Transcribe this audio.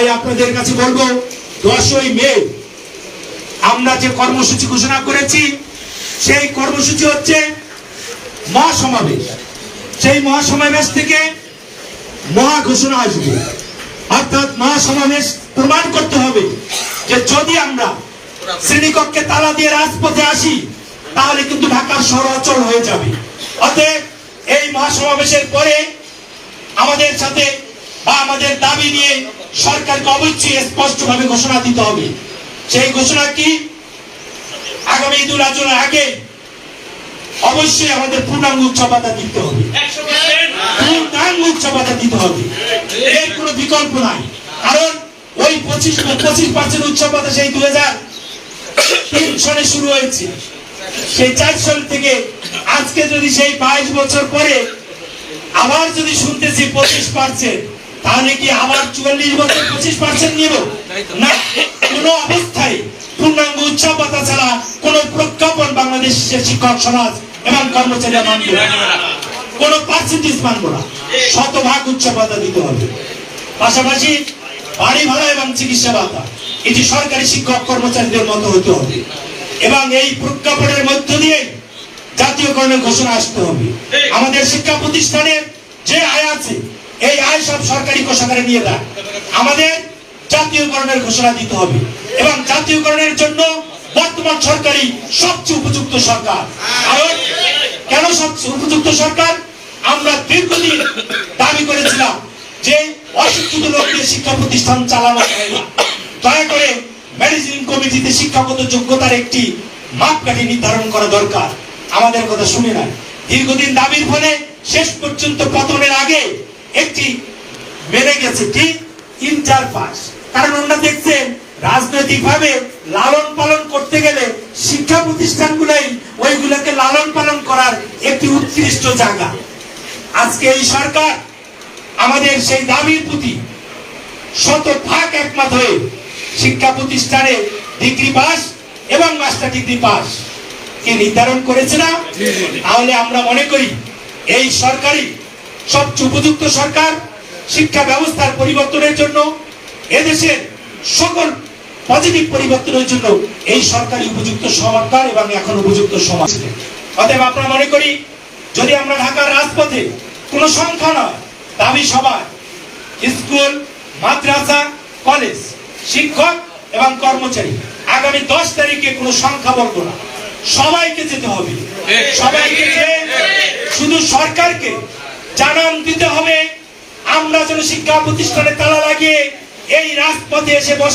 তাই আপনাদের কাছে বলব, দশই মে, আমরা যে কর্মসূচি ঘোষণা করেছি, সেই কর্মসূচি হচ্ছে মহাসমাবেশ। সেই মহাসমাবেশ থেকে মহা ঘোষণা আসবে। অর্থাৎ মহাসমাবেশ প্রমাণ করতে হবে যে যদি আমরা শ্রেণীকক্ষে তালা দিয়ে রাজপথে আসি, তাহলে কিন্তু ঢাকার শহর অচল হয়ে যাবে। অতএব এই মহাসমাবেশের পরে আমাদের সাথে বা আমাদের দাবি নিয়ে সরকারকে অবশ্যই স্পষ্টভাবে ঘোষণা দিতে হবে। সেই ঘোষণা কি? আগামী ঈদুল আজহার আগে অবশ্যই আমাদের পূর্ণাঙ্গ উচ্চপাতা দিতে হবে। পূর্ণাঙ্গ উচ্চপাতা দিতে হবে। এর কোনো বিকল্প নাই। কারণ ওই পঁচিশ পঁচিশ পার্সেন্ট উচ্চপাতা সেই দু হাজার তিন সনে শুরু হয়েছে। সেই চার সাল থেকে আজকে যদি সেই বাইশ বছর পরে আবার যদি শুনতেছি পঁচিশ পার্সেন্ট তাহলে কি আবার চুয়াল্লিশ বছর পঁচিশ পার্সেন্ট নিব? না, কোন অবস্থায় পূর্ণাঙ্গ উচ্চপাতা ছাড়া কোন প্রজ্ঞাপন বাংলাদেশের শিক্ষক সমাজ এবং কর্মচারীরা মানবে কোন পার্সেন্টেজ মানবো না। শতভাগ উচ্চপাতা দিতে হবে। পাশাপাশি বাড়ি ভাড়া এবং চিকিৎসা ভাতা, এটি সরকারি শিক্ষক কর্মচারীদের মতো হতে হবে। এবং এই প্রজ্ঞাপনের মধ্য দিয়ে জাতীয়করণের ঘোষণা আসতে হবে। আমাদের শিক্ষা প্রতিষ্ঠানের যে আয় আছে এই আয় সব সরকারি কোষাগারে নিয়ে দেয় আমাদের জাতীয়করণের ঘোষণা দিতে হবে। এবং জাতীয়করণের জন্য বর্তমান সরকারি সবচেয়ে উপযুক্ত সরকার। কারণ কেন সবচেয়ে উপযুক্ত সরকার? আমরা দীর্ঘদিন দাবি করেছিলাম যে অশিক্ষিত লোকদের শিক্ষা প্রতিষ্ঠান চালানো যায় না। দয়া করে ম্যানেজিং কমিটিতে শিক্ষাগত যোগ্যতার একটি মাপকাঠি নির্ধারণ করা দরকার। আমাদের কথা শুনে না দীর্ঘদিন দাবির ফলে শেষ পর্যন্ত পতনের আগে একটি মেনে গেছে কি? ইন্টার পাস কারণ ওনারা দেখছেন রাজনৈতিক ভাবে লালন পালন করতে গেলে শিক্ষা প্রতিষ্ঠানগুলাই ওইগুলোকে লালন পালন করার একটি উৎকৃষ্ট জায়গা। আজকে এই সরকার আমাদের সেই দাবির প্রতি শত ভাগ একমত হয়ে শিক্ষা প্রতিষ্ঠানে ডিগ্রি পাস এবং মাস্টার ডিগ্রি পাস কে নির্ধারণ করেছে না? তাহলে আমরা মনে করি এই সরকারি সবচেয়ে উপযুক্ত সরকার শিক্ষা ব্যবস্থার পরিবর্তনের জন্য এদেশের সকল পজিটিভ পরিবর্তনের জন্য এই সরকারি উপযুক্ত সরকার এবং এখন উপযুক্ত সমাজ। অতএব আমরা মনে করি যদি আমরা ঢাকার রাজপথে কোনো সংখ্যা নয় দাবি সবাই স্কুল মাদ্রাসা কলেজ শিক্ষক এবং কর্মচারী আগামী দশ তারিখে কোনো সংখ্যা বলব না। সবাইকে যেতে হবে। সবাইকে শুধু সরকারকে জানান দিতে হবে। আমরা যেন শিক্ষা প্রতিষ্ঠানে তালা লাগিয়ে এই রাজপথে এসে বস